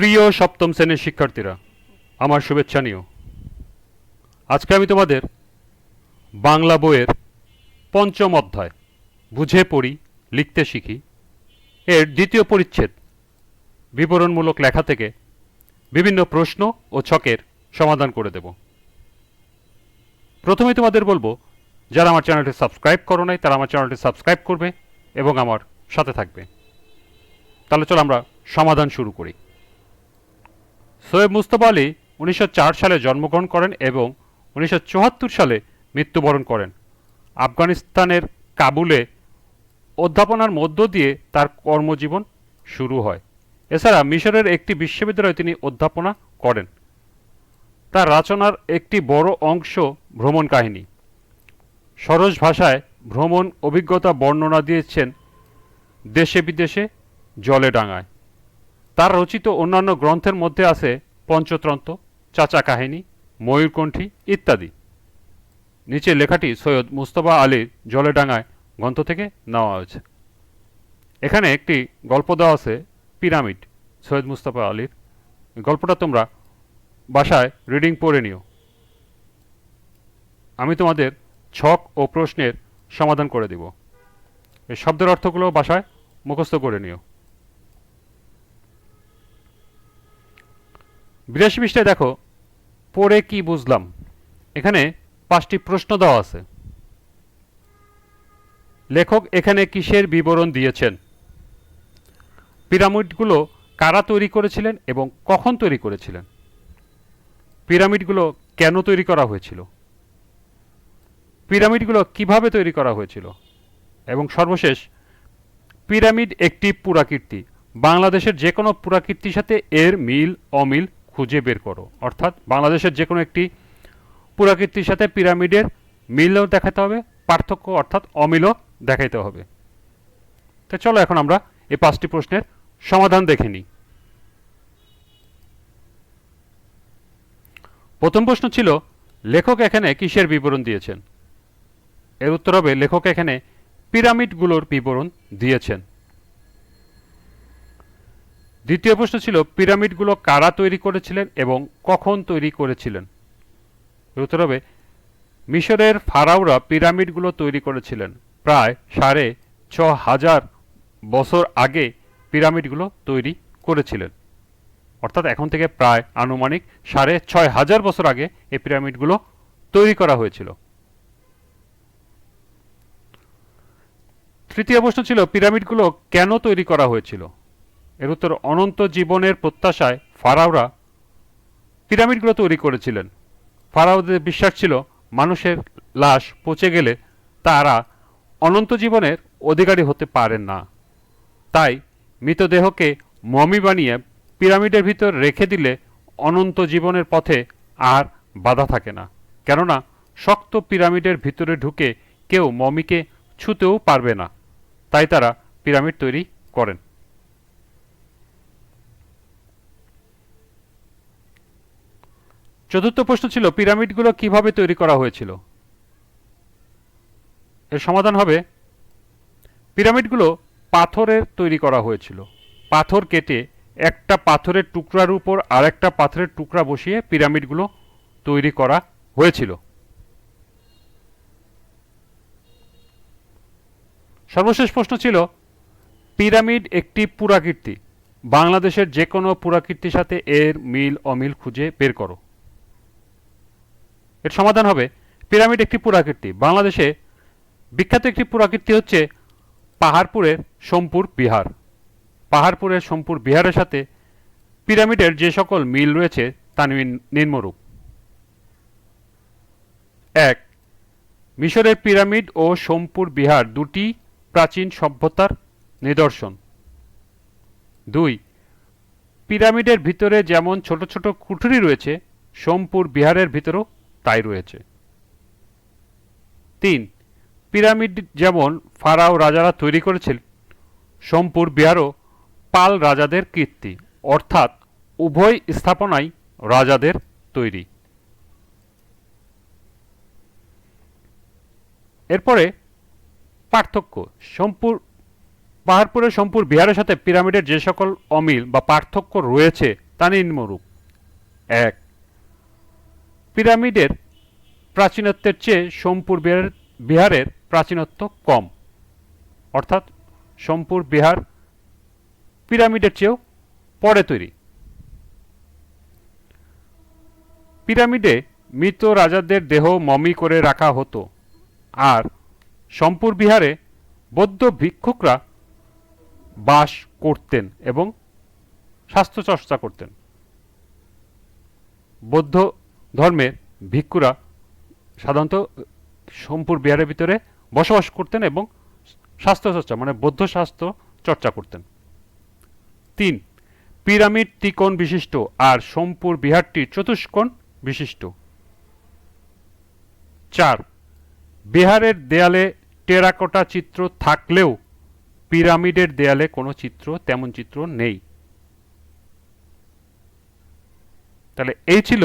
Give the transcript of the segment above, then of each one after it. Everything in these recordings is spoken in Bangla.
প্রিয় সপ্তম শ্রেণির শিক্ষার্থীরা, আমার শুভেচ্ছা নিও। আজকে আমি তোমাদের বাংলা বইয়ের পঞ্চম অধ্যায়, বুঝে পড়ি, লিখতে শিখি। এর দ্বিতীয় পরিচ্ছেদ, বিবরণমূলক লেখা থেকে বিভিন্ন প্রশ্ন ও ছকের সমাধান করে দেব। প্রথমে তোমাদের বলব, যারা আমার চ্যানেলটি সাবস্ক্রাইব করো নাই, তারা আমার চ্যানেলটি সাবস্ক্রাইব করবে এবং আমার সাথে থাকবে। তাহলে চলো আমরা সমাধান শুরু করি। সৈয়দ মুস্তফা আলী উনিশশো চার সালে জন্মগ্রহণ করেন এবং উনিশশো চুয়াত্তর সালে মৃত্যুবরণ করেন। আফগানিস্তানের কাবুলে অধ্যাপনার মধ্য দিয়ে তার কর্মজীবন শুরু হয়। এছাড়া মিশরের একটি বিশ্ববিদ্যালয়ে তিনি অধ্যাপনা করেন। তার রচনার একটি বড় অংশ ভ্রমণ কাহিনী। সরস ভাষায় ভ্রমণ অভিজ্ঞতা বর্ণনা দিয়েছেন দেশে বিদেশে, জলে ডাঙায়। তার রচিত অন্যান্য গ্রন্থের মধ্যে আছে পঞ্চতন্ত্র, চাচা কাহিনী, ময়ূরকণ্ঠী ইত্যাদি। নিচে লেখাটি সৈয়দ মুস্তফা আলীর জলেডাঙ্গায় গ্রন্থ থেকে নেওয়া হয়েছে। এখানে একটি গল্প দেওয়া আছে, পিরামিড, সৈয়দ মুস্তফা আলীর। গল্পটা তোমরা বাসায় রিডিং পড়ে নিও। আমি তোমাদের ছক ও প্রশ্নের সমাধান করে দিব। এই শব্দের অর্থগুলো বাসায় মুখস্থ করে নিও। বিরাশি পৃষ্ঠায় দেখো, পড়ে কি বুঝলাম? এখানে পাঁচটি প্রশ্ন দেওয়া আছে। লেখক এখানে কিসের বিবরণ দিয়েছেন? পিরামিডগুলো কারা তৈরি করেছিলেন এবং কখন তৈরি করেছিলেন? পিরামিডগুলো কেন তৈরি করা হয়েছিল? পিরামিডগুলো কীভাবে তৈরি করা হয়েছিল? এবং সর্বশেষ, পিরামিড একটি পুরাকীর্তি। বাংলাদেশের যে কোনো পুরাকীর্তির সাথে এর মিল, অমিল খুঁজে বের করো। অর্থাৎ বাংলাদেশের যে কোনো একটি পুরাকীর্তির সাথে পিরামিডের মিলও দেখাতে হবে, পার্থক্য অর্থাৎ অমিলও দেখাইতে হবে। তো চলো এখন আমরা এই পাঁচটি প্রশ্নের সমাধান দেখে নিই। প্রথম প্রশ্ন ছিল, লেখক এখানে কিসের বিবরণ দিয়েছেন? এর উত্তর হবে, লেখক এখানে পিরামিডগুলোর বিবরণ দিয়েছেন। দ্বিতীয় প্রশ্ন ছিল, পিরামিডগুলো কারা তৈরি করেছিলেন এবং কখন তৈরি করেছিলেন? উত্তর হবে, মিশরের ফারাওরা পিরামিডগুলো তৈরি করেছিলেন প্রায় সাড়ে ছ হাজার বছর আগে পিরামিডগুলো তৈরি করেছিলেন। অর্থাৎ এখন থেকে প্রায় আনুমানিক সাড়ে ছয় হাজার বছর আগে এই পিরামিডগুলো তৈরি করা হয়েছিল। তৃতীয় প্রশ্ন ছিল, পিরামিডগুলো কেন তৈরি করা হয়েছিল? এর উত্তর অনন্ত জীবনের প্রত্যাশায় ফারাওরা পিরামিডগুলো তৈরি করেছিলেন। ফারাওদের বিশ্বাস ছিল মানুষের লাশ পচে গেলে তারা অনন্ত জীবনের অধিকারী হতে পারেন না। তাই মৃতদেহকে মমি বানিয়ে পিরামিডের ভিতর রেখে দিলে অনন্ত জীবনের পথে আর বাধা থাকে না। কেননা শক্ত পিরামিডের ভিতরে ঢুকে কেউ মমিকে ছুতেও পারবে না। তাই তারা পিরামিড তৈরি করেন। চতুর্থ প্রশ্ন ছিল, পিরামিডগুলো কীভাবে তৈরি করা হয়েছিল? এর সমাধান হবে, পিরামিডগুলো পাথরের তৈরি করা হয়েছিল। পাথর কেটে একটা পাথরের টুকরার উপর আরেকটা পাথরের টুকরা বসিয়ে পিরামিডগুলো তৈরি করা হয়েছিল। সর্বশেষ প্রশ্ন ছিল, পিরামিড একটি পুরাকীর্তি। বাংলাদেশের যে কোনো পুরাকীর্তির সাথে এর মিল অমিল খুঁজে বের করো। এর সমাধান হবে পিরামিড একটি পুরাকীর্তি। বাংলাদেশে বিখ্যাত একটি পুরাকীর্তি হচ্ছে পাহাড়পুরের সোমপুর বিহার। পাহাড়পুরের সোমপুর বিহারের সাথে পিরামিডের যে সকল মিল রয়েছে তা নিম্নরূপ। এক, মিশরের পিরামিড ও সোমপুর বিহার দুটি প্রাচীন সভ্যতার নিদর্শন। দুই, পিরামিডের ভিতরে যেমন ছোট ছোট কুঠুরি রয়েছে, সোমপুর বিহারের ভিতরেও তাই রয়েছে। তিন, পিরামিড যেমন ফারাও রাজারা তৈরি করেছিল সোমপুর বিহারও পাল রাজাদের কীর্তি, অর্থাৎ উভয় স্থাপনাই রাজাদের তৈরি। এরপরে পার্থক্য, সোমপুর পাহাড়পুরের সোমপুর বিহারের সাথে পিরামিডের যে সকল অমিল বা পার্থক্য রয়েছে তা নিম্নরূপ। এক পিরামিডের প্রাচীনত্বের চেয়ে সোমপুর বিহারের বিহারের প্রাচীনত্ব কম। অর্থাৎ সোমপুর বিহার পিরামিডের চেয়েও পরে তৈরি। পিরামিডে মৃত রাজাদের দেহ মমি করে রাখা হতো আর সম্পুর বিহারে বৌদ্ধ ভিক্ষুকরা বাস করতেন এবং স্বাস্থ্যচর্চা করতেন। বৌদ্ধ ধর্মের ভিক্ষুরা সাধারণত সোমপুর বিহারের ভিতরে বসবাস করতেন এবং স্বাস্থ্য চর্চা মানে বৌদ্ধ স্বাস্থ্য চর্চা করতেন। তিন, পিরামিড ত্রিকোণ বিশিষ্ট আর সোমপুর বিহারটি চতুষ্কোণ বিশিষ্ট। চার, বিহারের দেয়ালে টেরাকোটা চিত্র থাকলেও পিরামিডের দেয়ালে কোনো চিত্র, তেমন চিত্র নেই। তাহলে এই ছিল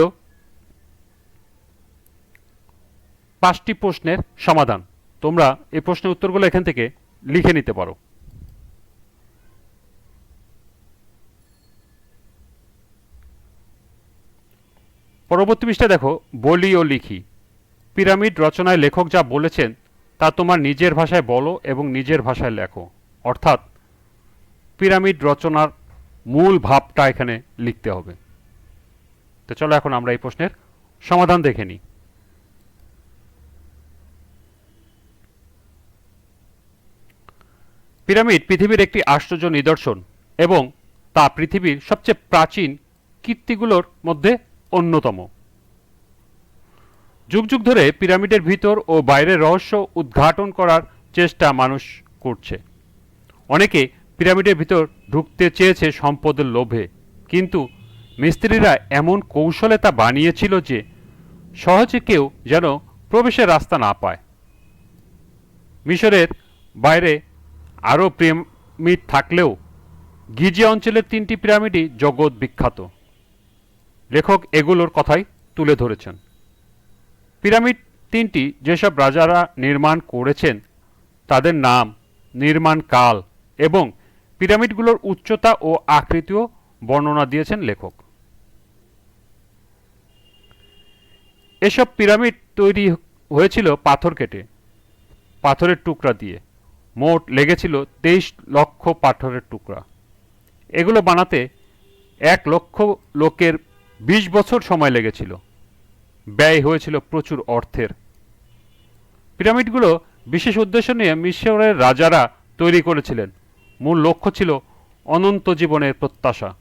পাঁচটি প্রশ্নের সমাধান। তোমরা এই প্রশ্নের উত্তরগুলো এখান থেকে লিখে নিতে পারো। পরবর্তী পৃষ্ঠা দেখো, বলি ও লিখি। পিরামিড রচনায় লেখক যা বলেছেন, তা তোমার নিজের ভাষায় বলো এবং নিজের ভাষায় লেখো। অর্থাৎ, পিরামিড রচনার মূল ভাবটা এখানে লিখতে হবে। তো চলো এখন আমরা এই প্রশ্নের সমাধান দেখে নিই। পিরামিড পৃথিবীর একটি আশ্চর্য নিদর্শন এবং তা পৃথিবীর সবচেয়ে প্রাচীন কীর্তিগুলোর মধ্যে অন্যতম। যুগ যুগ ধরে পিরামিডের ভিতর ও বাইরের রহস্য উদ্ঘাটন করার চেষ্টা মানুষ করছে। অনেকে পিরামিডের ভিতর ঢুকতে চেয়েছে সম্পদের লোভে, কিন্তু মিস্ত্রিরা এমন কৌশলে তা বানিয়েছিল যে সহজে কেউ যেন প্রবেশের রাস্তা না পায়। মিশরের বাইরে আরও পিরামিড থাকলেও গিজে অঞ্চলের তিনটি পিরামিডই জগৎ বিখ্যাত। লেখক এগুলোর কথাই তুলে ধরেছেন। পিরামিড তিনটি যেসব রাজারা নির্মাণ করেছেন, তাদের নাম, নির্মাণ কাল এবং পিরামিডগুলোর উচ্চতা ও আকৃতিও বর্ণনা দিয়েছেন লেখক। এসব পিরামিড তৈরি হয়েছিল পাথর কেটে, পাথরের টুকরা দিয়ে। মোট লেগেছিল তেইশ লক্ষ পাথরের টুকরা। এগুলো বানাতে এক লক্ষ লোকের বিশ বছর সময় লেগেছিল। ব্যয় হয়েছিল প্রচুর অর্থের। পিরামিডগুলো বিশেষ উদ্দেশ্য নিয়ে মিশরের রাজারা তৈরি করেছিলেন। মূল লক্ষ্য ছিল অনন্ত জীবনের প্রত্যাশা।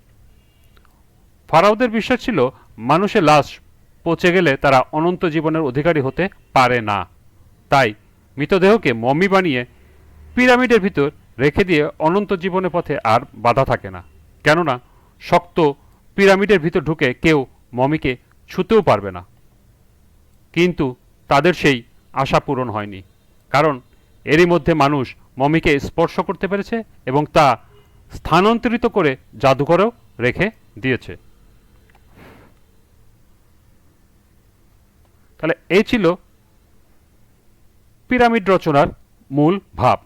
ফারাওদের বিশ্বাস ছিল মানুষের লাশ পচে গেলে তারা অনন্ত জীবনের অধিকারী হতে পারে না। তাই মৃতদেহকে মমি বানিয়ে পিরামিডের ভিতর রেখে দিয়ে অনন্ত জীবনের পথে আর বাধা থাকে না। কেননা, শক্ত পিরামিডের ভিতর ঢুকে কেউ মমিকে ছুতেও পারবে না। কিন্তু তাদের সেই আশা পূরণ হয়নি। কারণ, এরই মধ্যে মানুষ মমিকে স্পর্শ করতে পেরেছে এবং তা স্থানান্তরিত করে জাদুঘরেও রেখে দিয়েছে। তাহলে এই ছিল পিরামিড রচনার মূল ভাব।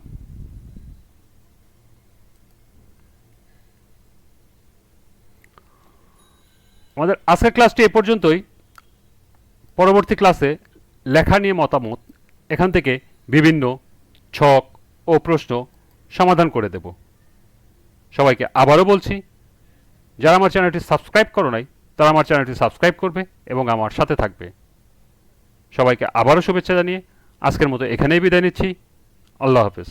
আমাদের আজকের ক্লাসটি এ পর্যন্তই। পরবর্তী ক্লাসে লেখা নিয়ে মতামত, এখান থেকে বিভিন্ন ছক ও প্রশ্ন সমাধান করে দেব। সবাইকে আবারও বলছি, যারা আমার চ্যানেলটি সাবস্ক্রাইব করো নাই, তারা আমার চ্যানেলটি সাবস্ক্রাইব করবে এবং আমার সাথে থাকবে। সবাইকে আবারও শুভেচ্ছা জানিয়ে আজকের মতো এখানেই বিদায় নিচ্ছি। আল্লাহ হাফেজ।